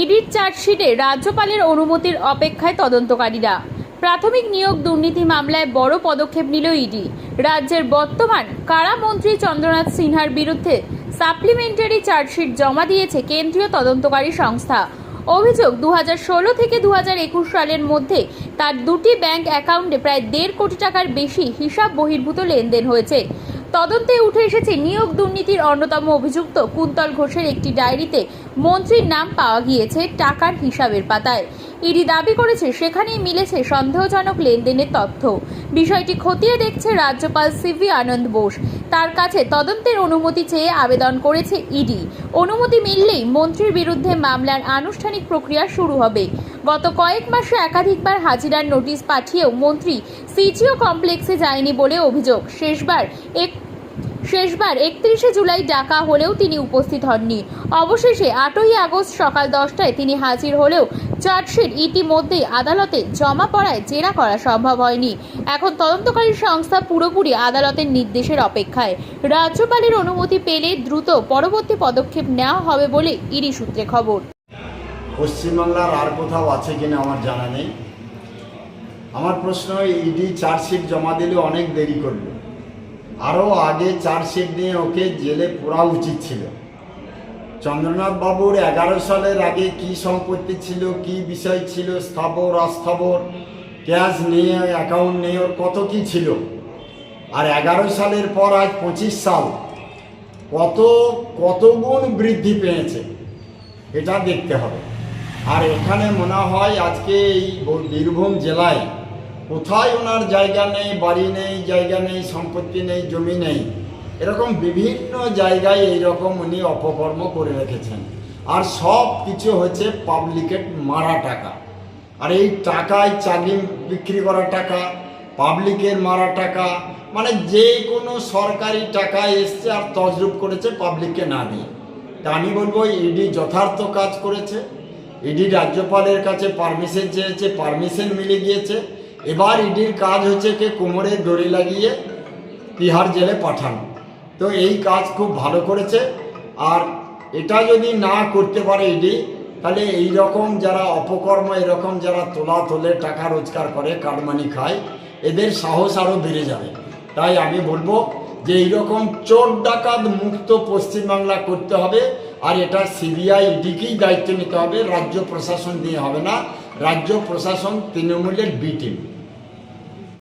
ইডির চার্জশিটে রাজ্যপালের অনুমতির অপেক্ষায় তদন্তকারীরা। প্রাথমিক নিয়োগ দুর্নীতি মামলায় বড় পদক্ষেপ নিল ইডি। রাজ্যের বর্তমান কারামন্ত্রী চন্দ্রনাথ সিনহার বিরুদ্ধে সাপ্লিমেন্টারি চার্জশিট জমা দিয়েছে কেন্দ্রীয় তদন্তকারী সংস্থা। অভিযোগ দু হাজার ষোলো থেকে দু হাজার একুশ সালের মধ্যে তার দুটি ব্যাংক অ্যাকাউন্টে প্রায় দেড় কোটি টাকার বেশি হিসাব বহির্ভূত লেনদেন হয়েছে। তদন্তে উঠে এসেছে নিয়োগ দুর্নীতির অন্যতম অভিযুক্ত। কুন্তল ঘোষের একটি ডায়েরিতে মন্ত্রীর নাম পাওয়া গিয়েছে টাকার হিসাবের পাতায়। ইডি দাবি করেছে সেখানেই মিলেছে সন্দেহজনক লেনদেনের তথ্য। বিষয়টি খতিয়ে দেখছে রাজ্যপাল সিভি আনন্দ বোস। তার কাছে তদন্তের অনুমতি চেয়ে আবেদন করেছে ইডি। অনুমতি মিললেই মন্ত্রীর বিরুদ্ধে মামলার আনুষ্ঠানিক প্রক্রিয়া শুরু হবে। গত কয়েক মাসে একাধিকবার হাজিরার নোটিশ পাঠিয়েও মন্ত্রী সিজিও কমপ্লেক্সে যায়নি বলে অভিযোগ। শেষবার এক শেষবার একত্রিশে জুলাই ডাকা হলেও তিনি উপস্থিত হননি। অবশেষে আটই আগস্ট সকাল দশটায় তিনি হাজির হলেও চার্জশিট ইতিমধ্যেই আদালতে জমা পড়ায় জেরা করা সম্ভব হয়নি। এখন তদন্তকারী সংস্থা পুরোপুরি আদালতের নির্দেশের অপেক্ষায়। রাজ্যপালের অনুমতি পেলে দ্রুত পরবর্তী পদক্ষেপ নেওয়া হবে বলে ইডি সূত্রে খবর। পশ্চিমবাংলার আর কোথাও আছে কিনা আমার জানা নেই। আমার প্রশ্ন ইডি চার্জশিট জমা দিলে অনেক দেরি করবে। আরও আগে চার্জশিট নিয়ে ওকে জেলে পোড়া উচিত ছিল। চন্দ্রনাথ বাবুর এগারো সালের আগে কি সম্পত্তি ছিল, কি বিষয় ছিল, স্থাবর, অস্থাবর, ক্যাশ নিয়ে, অ্যাকাউন্ট নিয়ে, ওর কত কি ছিল? আর এগারো সালের পর আজ পঁচিশ সাল, কত কত গুণ বৃদ্ধি পেয়েছে, এটা দেখতে হবে। আর এখানে মনে হয় আজকে এই বীরভূম জেলায় কোথায় ওনার জায়গা নেই, বাড়ি নেই, জায়গা নেই, সম্পত্তি নেই, জমি নেই, এরকম বিভিন্ন জায়গায় এইরকম উনি অপকর্ম করে রেখেছেন। আর সব কিছু হচ্ছে পাবলিকের মারা টাকা। আর এই টাকায় চাকরি বিক্রি করা টাকা, পাবলিকের মারা টাকা মানে যে কোনো সরকারি টাকা এসছে আর তজরুপ করেছে পাবলিককে না দিয়ে। তা আমি বলব, ইডি যথার্থ কাজ করেছে। ইডি রাজ্যপালের কাছে পারমিশন চেয়েছে, পারমিশন মিলে গিয়েছে। এবার ইডির কাজ হচ্ছে কে কোমরে দড়ি লাগিয়ে তিহার জেলে পাঠানো। তো এই কাজ খুব ভালো করেছে। আর এটা যদি না করতে পারে ইডি, তাহলে এই রকম যারা অপকর্ম, এরকম যারা তোলা তোলে, টাকা রোজগার করে, কাটমানি খায়, এদের সাহস আরও বেড়ে যাবে। তাই আমি বলব যে এইরকম চোর ডাকাত মুক্ত পশ্চিমবাংলা করতে হবে। আর এটা সিবিআই ইডিকেই দায়িত্ব নিতে হবে। রাজ্য প্রশাসন দিয়ে হবে না। রাজ্য প্রশাসন তৃণমূলের বি টিম